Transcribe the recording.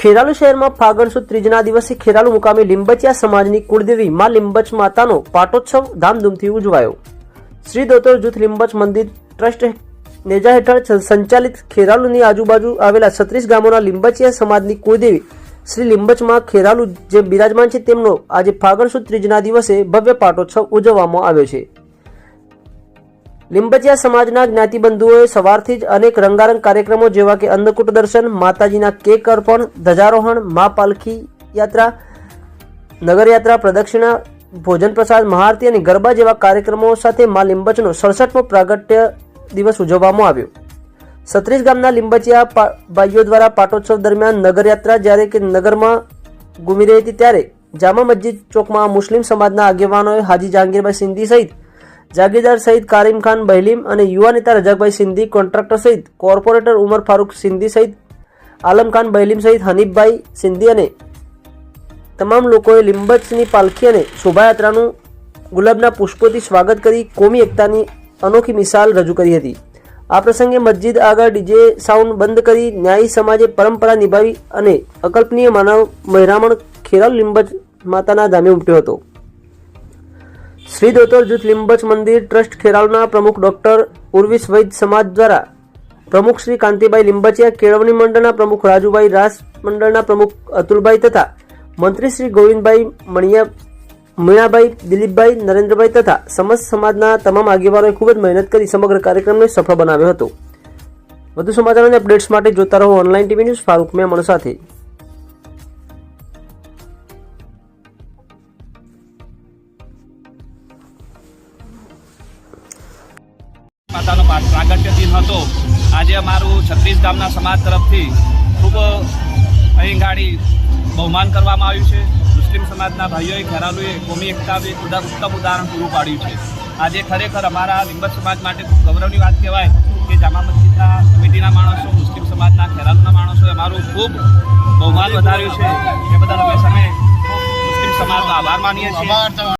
ખેરાલુ શહેરમાં ફાગણ સુદ ત્રીજના દિવસે ખેરાલુ મુકામે લીંબચિયા સમાજની કુળદેવી માં લીંબચ માતાનો પાટોત્સવ ધામધૂમથી ઉજવાયો. શ્રી દોતર જૂથ લીંબચ મંદિર ટ્રસ્ટ નેજા હેઠળ સંચાલિત ખેરાલુની આજુબાજુ આવેલા છત્રીસ ગામોના લીંબચિયા સમાજની કુળદેવી શ્રી લીંબચમાં ખેરાલુ જે બિરાજમાન છે, તેમનો આજે ફાગણ સુદ ત્રીજના દિવસે ભવ્ય પાટોત્સવ ઉજવવામાં આવ્યો છે. લીંબચિયા સમાજના જ્ઞાતિબંધુઓએ સવારથી જ અનેક રંગારંગ કાર્યક્રમો જેવા કે અન્નકૂટ દર્શન, માતાજીના કેક અર્પણ ધજારોહણ મા પાલખી યાત્રા, નગરયાત્રા, પ્રદક્ષિણા, ભોજન પ્રસાદ, મહાઆરતી અને ગરબા જેવા કાર્યક્રમો સાથે મા લીંબચનો સડસઠમો પ્રાગટ્ય દિવસ ઉજવવામાં આવ્યો. સત્રીસ ગામના લીંબચિયા ભાઈઓ દ્વારા પાટોત્સવ દરમિયાન નગરયાત્રા જ્યારે કે નગરમાં ઘૂમી રહી હતી ત્યારે જામા મસ્જિદ ચોકમાં મુસ્લિમ સમાજના આગેવાનોએ હાજી જહાંગીરભાઈ સિંધી સહિત જાગીરદાર સહિત કારીમ ખાન, બહેલીમ અને યુવા નેતા રજાકભાઈ સિંધી, કોન્ટ્રાક્ટર સહિત કોર્પોરેટર ઉમર ફારૂક સિંધી સહિત આલમ ખાન, બહેલીમ સહિત હનીફભાઈ સિંધી અને તમામ લોકોએ લિંબચની પાલખી અને શોભાયાત્રાનું ગુલાબના પુષ્પોથી સ્વાગત કરી કોમી એકતાની અનોખી મિસાલ રજૂ કરી હતી. આ પ્રસંગે મસ્જિદ આગળ ડીજે સાઉન્ડ બંધ કરી ન્યાયી સમાજે પરંપરા નિભાવી અને અકલ્પનીય માનવ મહેરામણ ખેરાલ લિંબચ માતાના ધામે ઉમટ્યો હતો. શ્રી દોતર જૂથ લીંબચ મંદિર ટ્રસ્ટ ખેરાલુના પ્રમુખ ડોક્ટર ઉર્વિશ વૈદ સમાજ દ્વારા પ્રમુખ શ્રી કાંતિભાઈ લીંબચિયા, કેળવણી મંડળના પ્રમુખ રાજુભાઈ રાસ મંડળના પ્રમુખ અતુલભાઈ તથા મંત્રી શ્રી ગોવિંદભાઈ મણિયા, મીણાભાઈ, દિલીપભાઈ, નરેન્દ્રભાઈ તથા સમસ્ત સમાજના તમામ આગેવાનોએ ખૂબ જ મહેનત કરી સમગ્ર કાર્યક્રમને સફળ બનાવ્યો હતો. વધુ સમાચાર અને અપડેટ્સ માટે જોતા રહો online TV news Farooq Memon સાથે માતાનો પ્રાગટ્ય દિન હતો. આજે અમારું છત્રીસ ગામના સમાજ તરફથી ખૂબ અહીં ગાડી બહુમાન કરવામાં આવ્યું છે. મુસ્લિમ સમાજના ભાઈઓએ, ખેરાલુએ, કોમી એકતા ઉત્તમ ઉદાહરણ પૂરું પાડ્યું છે. આજે ખરેખર અમારા લીંબત સમાજ માટે ખૂબ ગૌરવની વાત કહેવાય કે જામા મસ્જિદના કમિટીના માણસો, મુસ્લિમ સમાજના ખેરાલુના માણસોએ અમારું ખૂબ બહુમાન વધાર્યું છે. એ બદલ અમે સમે મુસ્લિમ સમાજનો આભાર માનીએ છીએ.